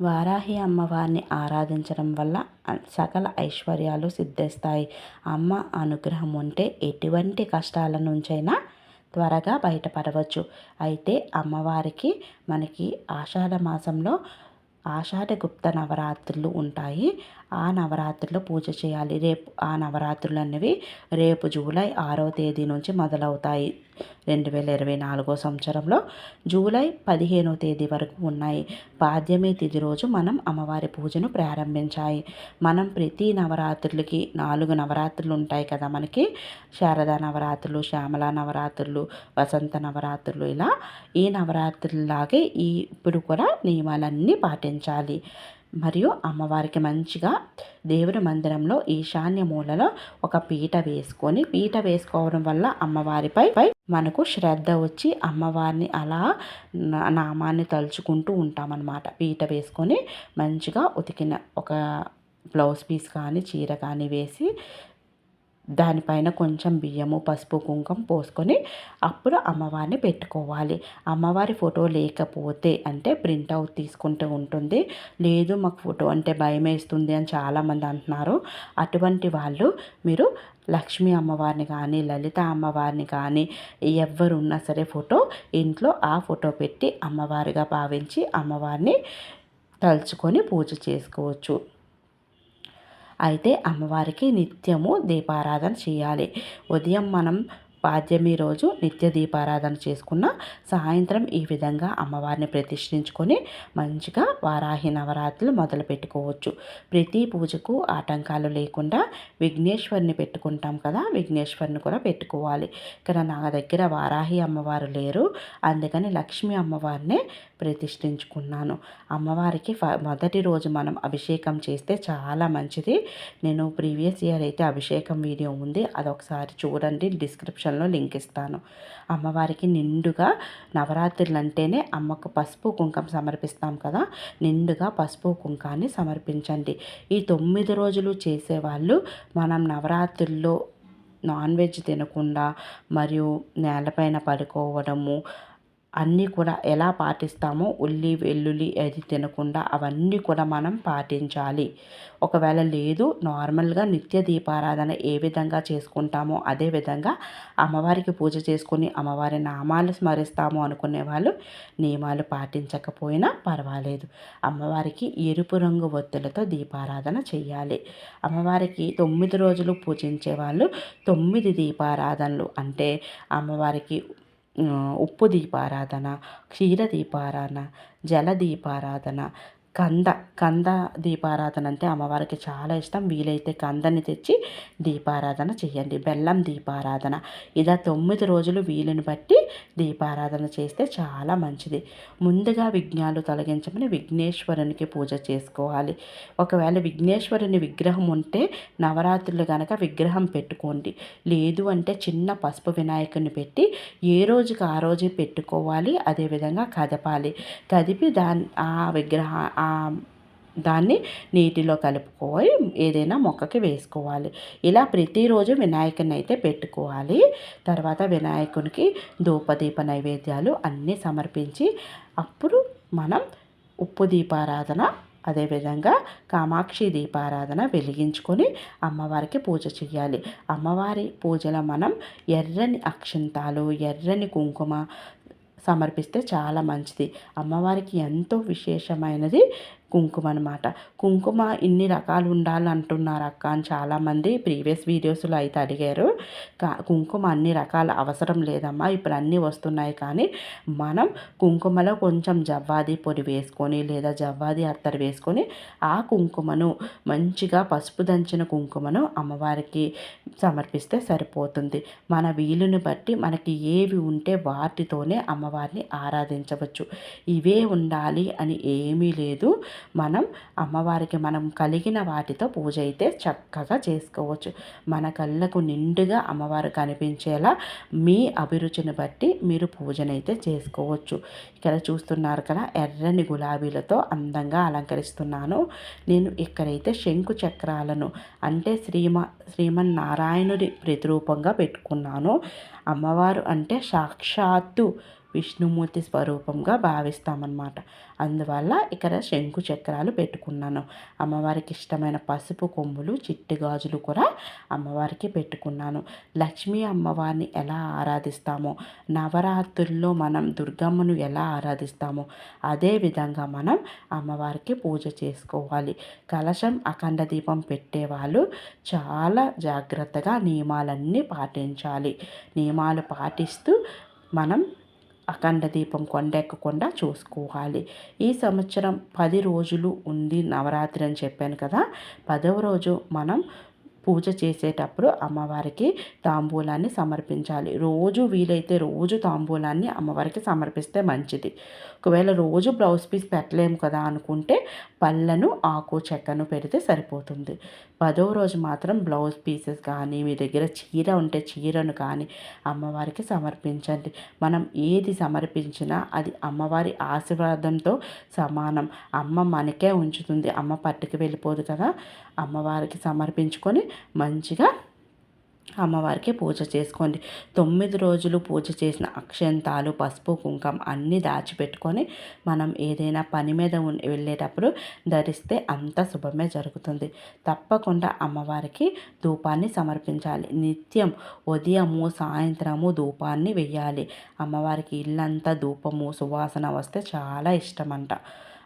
వారాహి అమ్మవారిని ఆరాధించడం వల్ల సకల ఐశ్వర్యాలు సిద్ధిస్తాయి. అమ్మ అనుగ్రహం ఉంటే ఎటువంటి కష్టాల నుంచైనా త్వరగా బయటపడవచ్చు. అయితే అమ్మవారికి మనకి ఆషాఢ మాసంలో ఆషాఢ గుప్త నవరాత్రులు ఉంటాయి. ఆ నవరాత్రులు పూజ చేయాలి. రేపు ఆ నవరాత్రులు అనేవి రేపు జూలై ఆరో తేదీ నుంచి మొదలవుతాయి. రెండు వేల ఇరవై నాలుగో సంవత్సరంలో జూలై పదిహేనో తేదీ వరకు ఉన్నాయి. పాద్యమి తిథి రోజు మనం అమ్మవారి పూజను ప్రారంభించాయి మనం ప్రతి నవరాత్రులకి నాలుగు నవరాత్రులు ఉంటాయి కదా మనకి. శారదా నవరాత్రులు శ్యామల నవరాత్రులు వసంత నవరాత్రులు ఇలా ఈ నవరాత్రులలాగే ఈ ఇప్పుడు కూడా నియమాలన్నీ పాటించాలి. మరియు అమ్మవారికి మంచిగా దేవుని మందిరంలో ఈశాన్య మూలలో ఒక పీట వేసుకొని పీట వేసుకోవడం వల్ల అమ్మవారిపై పై మనకు శ్రద్ధ వచ్చి అమ్మవారిని అలా నామాన్ని తలుచుకుంటూ ఉంటామన్నమాట. పీట వేసుకొని మంచిగా ఉతికిన ఒక బ్లౌజ్ పీస్ కానీ చీర కానీ వేసి దానిపైన కొంచెం బియ్యము పసుపు కుంకుమ పోసుకొని అప్పుడు అమ్మవారిని పెట్టుకోవాలి. అమ్మవారి ఫోటో లేకపోతే అంటే ప్రింట్అవుట్ తీసుకుంటూ ఉంటుంది. లేదు మాకు ఫోటో అంటే భయం వేస్తుంది అని చాలామంది అంటున్నారు. అటువంటి వాళ్ళు మీరు లక్ష్మీ అమ్మవారిని కానీ లలిత అమ్మవారిని కానీ ఎవరున్నా సరే ఫోటో ఇంట్లో ఆ ఫోటో పెట్టి అమ్మవారిగా భావించి అమ్మవారిని తలుచుకొని పూజ చేసుకోవచ్చు. అయితే అమ్మవారికి నిత్యము దీపారాధన చేయాలి. ఉదయం మనం పాడ్యమి రోజు నిత్య దీపారాధన చేసుకున్న సాయంత్రం ఈ విధంగా అమ్మవారిని ప్రతిష్ఠించుకొని మంచిగా వారాహి నవరాత్రులు మొదలు పెట్టుకోవచ్చు. ప్రతి పూజకు ఆటంకాలు లేకుండా విఘ్నేశ్వరిని పెట్టుకుంటాం కదా విఘ్నేశ్వరిని కూడా పెట్టుకోవాలి. ఇక్కడ నా దగ్గర వారాహి అమ్మవారు లేరు. అందుకని లక్ష్మీ అమ్మవారినే ప్రతిష్ఠించుకున్నాను. అమ్మవారికి ఫ మొదటి రోజు మనం అభిషేకం చేస్తే చాలా మంచిది. నేను ప్రీవియస్ ఇయర్ అయితే అభిషేకం వీడియో ఉంది. అదొకసారి చూడండి డిస్క్రిప్షన్ డిస్క్రిప్షన్లో లింక్ ఇస్తాను అమ్మవారికి నిండుగా నవరాత్రులు అంటేనే అమ్మకు పసుపు కుంకం సమర్పిస్తాం కదా నిండుగా పసుపు కుంకాన్ని సమర్పించండి. ఈ తొమ్మిది రోజులు చేసేవాళ్ళు మనం నవరాత్రుల్లో నాన్ వెజ్ తినకుండా మరియు నేలపైన పడుకోవడము అన్నీ కూడా ఎలా పాటిస్తామో ఉల్లి వెల్లుల్లి అది తినకుండా అవన్నీ కూడా మనం పాటించాలి. ఒకవేళ లేదు నార్మల్గా నిత్య దీపారాధన ఏ విధంగా చేసుకుంటామో అదే విధంగా అమ్మవారికి పూజ చేసుకుని అమ్మవారి నామాలు స్మరిస్తాము అనుకునే వాళ్ళు నియమాలు పాటించకపోయినా పర్వాలేదు. అమ్మవారికి ఎరుపు రంగు ఒత్తులతో దీపారాధన చేయాలి అమ్మవారికి తొమ్మిది రోజులు పూజించే వాళ్ళు తొమ్మిది దీపారాధనలు అంటే అమ్మవారికి ఉప్పు దీపారాధన క్షీర దీపారాధన జల దీపారాధన కంద కంద దీపారాధన అంటే అమ్మవారికి చాలా ఇష్టం. వీలైతే కందని తెచ్చి దీపారాధన చేయండి. బెల్లం దీపారాధన. ఇలా తొమ్మిది రోజులు వీలుని బట్టి దీపారాధన చేస్తే చాలా మంచిది. ముందుగా విఘ్నాలు తొలగించమని విఘ్నేశ్వరునికి పూజ చేసుకోవాలి. ఒకవేళ విఘ్నేశ్వరుని విగ్రహం ఉంటే నవరాత్రులు కనుక విగ్రహం పెట్టుకోండి. లేదు అంటే చిన్న పసుపు వినాయకుని పెట్టి ఏ రోజుకి ఆ రోజే పెట్టుకోవాలి. అదేవిధంగా కదపాలి. కదిపి దాని ఆ విగ్రహ దాన్ని నీటిలో కలుపుకొని ఏదైనా మొక్కకి వేసుకోవాలి. ఇలా ప్రతిరోజు వినాయకుని అయితే పెట్టుకోవాలి. తర్వాత వినాయకునికి ధూపదీప నైవేద్యాలు అన్నీ సమర్పించి అప్పుడు మనం ఉప్పు దీపారాధన అదేవిధంగా కామాక్షి దీపారాధన వెలిగించుకొని అమ్మవారికి పూజ చేయాలి అమ్మవారి పూజలో మనం ఎర్రని అక్షంతాలు ఎర్రని కుంకుమ సమర్పిస్తే చాలా మంచిది. అమ్మవారికి ఎంతో విశేషమైనది. కుంకుమ అనమాట కుంకుమ ఇన్ని రకాలు ఉండాలంటున్నారు అక్క అని చాలామంది ప్రీవియస్ వీడియోస్లో అయితే అడిగారు. కా కుంకుమ అన్ని రకాల అవసరం లేదమ్మా ఇప్పుడు అన్నీ వస్తున్నాయి కానీ మనం కుంకుమలో కొంచెం జవ్వాది పొడి వేసుకొని లేదా జవ్వాది అత్తరు వేసుకొని ఆ కుంకుమను మంచిగా పసుపు దంచిన కుంకుమను అమ్మవారికి సమర్పిస్తే సరిపోతుంది. మన వీలుని బట్టి మనకి ఏవి ఉంటే వాటితోనే అమ్మవారిని ఆరాధించవచ్చు. ఇవే ఉండాలి అని ఏమీ లేదు. మనం అమ్మవారికి మనం కలిగిన వాటితో పూజ అయితే చక్కగా చేసుకోవచ్చు. మన కళ్ళకు నిండుగా అమ్మవారు కనిపించేలా మీ అభిరుచిని బట్టి మీరు పూజనైతే చేసుకోవచ్చు. ఇక్కడ చూస్తున్నారు కదా ఎర్రని గులాబీలతో అందంగా అలంకరిస్తున్నాను. నేను ఇక్కడైతే శంకు చక్రాలను అంటే శ్రీమ శ్రీమన్నారాయణుడి ప్రతిరూపంగా పెట్టుకున్నాను. అమ్మవారు అంటే సాక్షాత్తు విష్ణుమూర్తి స్వరూపంగా భావిస్తామన్నమాట. అందువల్ల ఇక్కడ శంకు చక్రాలు పెట్టుకున్నాను. అమ్మవారికి ఇష్టమైన పసుపు కొమ్ములు చిట్టి గాజులు కూడా అమ్మవారికి పెట్టుకున్నాను. లక్ష్మీ అమ్మవారిని ఎలా ఆరాధిస్తామో నవరాత్రుల్లో మనం దుర్గమ్మను ఎలా ఆరాధిస్తామో అదేవిధంగా మనం అమ్మవారికి పూజ చేసుకోవాలి. కలశం అఖండ దీపం పెట్టేవాళ్ళు చాలా జాగ్రత్తగా నియమాలన్నీ పాటించాలి. నియమాలు పాటిస్తూ మనం అఖండ దీపం కొండెక్కకుండా చూసుకోవాలి. ఈ సంవత్సరం పది రోజులు ఉంది నవరాత్రి అని చెప్పాను కదా. పదవ రోజు మనం పూజ చేసేటప్పుడు అమ్మవారికి తాంబూలాన్ని సమర్పించాలి. రోజు వీలైతే రోజు తాంబూలాన్ని అమ్మవారికి సమర్పిస్తే మంచిది. ఒకవేళ రోజు బ్లౌజ్ పీస్ పెట్టలేము కదా అనుకుంటే పళ్ళను ఆకు చెక్కను పెడితే సరిపోతుంది. పదో రోజు మాత్రం బ్లౌజ్ పీసెస్ కానీ మీ దగ్గర చీర ఉంటే చీరను కానీ అమ్మవారికి సమర్పించండి. మనం ఏది సమర్పించినా అది అమ్మవారి ఆశీర్వాదంతో సమానం. అమ్మ మనకే ఉంచుతుంది. అమ్మ పట్టుకు వెళ్ళిపోదు కదా. అమ్మవారికి సమర్పించుకొని మంచిగా అమ్మవారికి పూజ చేసుకోండి. తొమ్మిది రోజులు పూజ చేసిన అక్షంతాలు పసుపు కుంకం అన్నీ దాచిపెట్టుకొని మనం ఏదైనా పని మీద వెళ్ళేటప్పుడు ధరిస్తే అంత శుభమే జరుగుతుంది. తప్పకుండా అమ్మవారికి ధూపాన్ని సమర్పించాలి. నిత్యం ఉదయము సాయంత్రము ధూపాన్ని వెయ్యాలి. అమ్మవారికి ఇల్లంతా ధూపము సువాసన వస్తే చాలా ఇష్టమంట.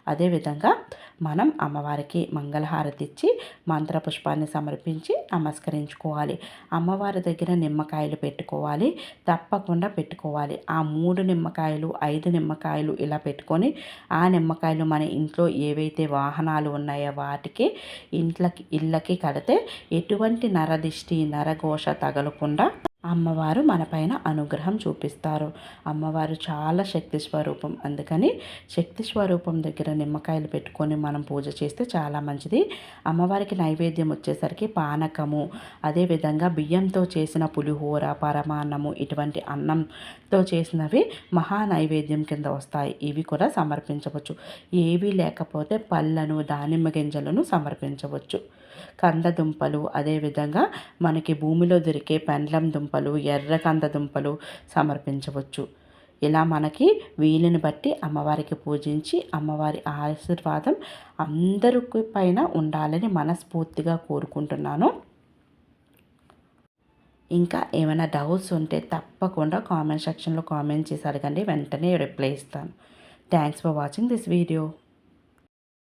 అదేవిధంగా మనం అమ్మవారికి మంగళహారతి ఇచ్చి మంత్రపుష్పాన్ని సమర్పించి నమస్కరించుకోవాలి. అమ్మవారి దగ్గర నిమ్మకాయలు పెట్టుకోవాలి. తప్పకుండా పెట్టుకోవాలి. ఆ మూడు నిమ్మకాయలు ఐదు నిమ్మకాయలు ఇలా పెట్టుకొని ఆ నిమ్మకాయలు మన ఇంట్లో ఏవైతే వాహనాలు ఉన్నాయో వాటికి ఇంట్లకి ఇళ్ళకి కడితే ఎటువంటి నరదిష్టి నరఘోష తగలకుండా అమ్మవారు మనపైన అనుగ్రహం చూపిస్తారు. అమ్మవారు చాలా శక్తి స్వరూపం. అందుకని శక్తి స్వరూపం దగ్గర నిమ్మకాయలు పెట్టుకొని మనం పూజ చేస్తే చాలా మంచిది. అమ్మవారికి నైవేద్యం వచ్చేసరికి పానకము అదేవిధంగా బియ్యంతో చేసిన పులిహోర పరమాన్నము ఇటువంటి అన్నంతో చేసినవి మహా నైవేద్యం కింద వస్తాయి. ఇవి కూడా సమర్పించవచ్చు. ఏవి లేకపోతే పళ్ళను దానిమ్మ గింజలను సమర్పించవచ్చు. కంద దుంపలు అదేవిధంగా మనకి భూమిలో దొరికే పెండ్లం దుంప దుంపలు ఎర్ర కంద దుంపలు సమర్పించవచ్చు. ఇలా మనకి వీలుని బట్టి అమ్మవారికి పూజించి అమ్మవారి ఆశీర్వాదం అందరికి పైన ఉండాలని మనస్ఫూర్తిగా కోరుకుంటున్నాను. ఇంకా ఏమైనా డౌట్స్ ఉంటే తప్పకుండా కామెంట్ సెక్షన్లో కామెంట్ చేసి అడగండి. వెంటనే రిప్లై ఇస్తాను. Thanks for watching this video